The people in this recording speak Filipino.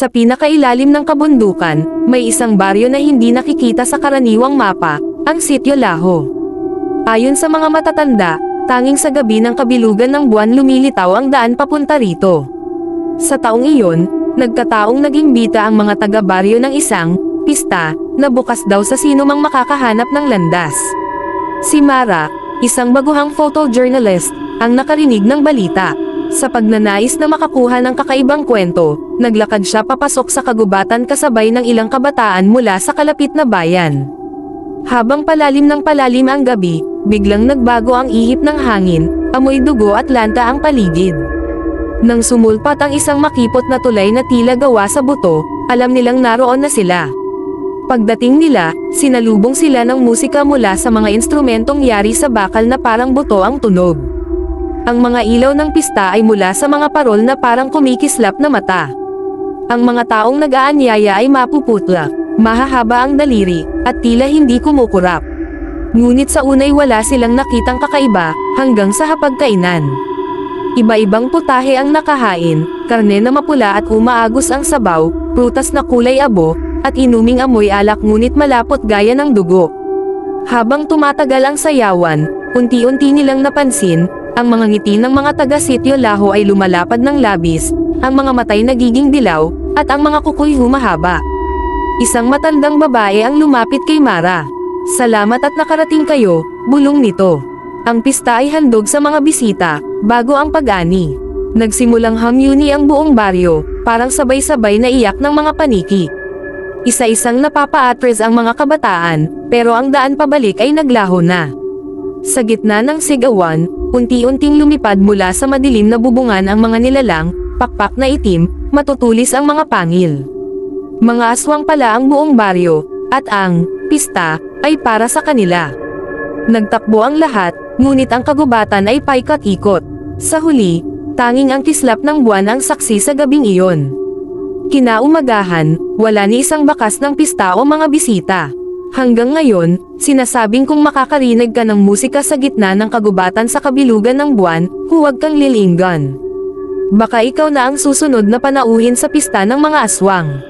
Sa pinakailalim ng kabundukan, may isang baryo na hindi nakikita sa karaniwang mapa, ang Sitio Laho. Ayon sa mga matatanda, tanging sa gabi ng kabilugan ng buwan lumilitaw ang daan papunta rito. Sa taong iyon, nagkataong naging bita ang mga taga-baryo ng isang pista na bukas daw sa sino mang makakahanap ng landas. Si Mara, isang baguhang photojournalist, ang nakarinig ng balita. Sa pagnanais na makakuha ng kakaibang kwento, naglakad siya papasok sa kagubatan kasabay ng ilang kabataan mula sa kalapit na bayan. Habang palalim ng palalim ang gabi, biglang nagbago ang ihip ng hangin, amoy dugo at lanta ang paligid. Nang sumulpat ang isang makipot na tulay na tila gawa sa buto, alam nilang naroon na sila. Pagdating nila, sinalubong sila ng musika mula sa mga instrumentong yari sa bakal na parang buto ang tunog. Ang mga ilaw ng pista ay mula sa mga parol na parang kumikislap na mata. Ang mga taong nag-aanyaya ay mapuputla, mahahaba ang daliri, at tila hindi kumukurap. Ngunit sa unay wala silang nakitang kakaiba, hanggang sa hapagkainan. Iba-ibang putahe ang nakahain, karne na mapula at umaagos ang sabaw, prutas na kulay abo, at inuming amoy alak ngunit malapot gaya ng dugo. Habang tumatagal ang sayawan, unti-unti nilang napansin, ang mga ngiti ng mga taga-sityo laho ay lumalapad ng labis, ang mga matay nagiging dilaw, at ang mga kukoy humahaba. Isang matandang babae ang lumapit kay Mara. Salamat at nakarating kayo, bulong nito. Ang pista ay handog sa mga bisita, bago ang pag-ani. Nagsimulang hamyuni ang buong baryo, parang sabay-sabay na iyak ng mga paniki. Isa-isang napapaatres ang mga kabataan, pero ang daan pabalik ay naglaho na. Sa gitna ng sigawan, unti-unting lumipad mula sa madilim na bubungan ang mga nilalang, pakpak na itim, matutulis ang mga pangil. Mga aswang pala ang buong baryo, at ang pista ay para sa kanila. Nagtakbo ang lahat, ngunit ang kagubatan ay paikat-ikot. Sa huli, tanging ang kislap ng buwan ang saksi sa gabing iyon. Kinaumagahan, wala ni isang bakas ng pista o mga bisita. Hanggang ngayon, sinasabing kung makakarinig ka ng musika sa gitna ng kagubatan sa kabilugan ng buwan, huwag kang lilinggan. Baka ikaw na ang susunod na panauhin sa pista ng mga aswang.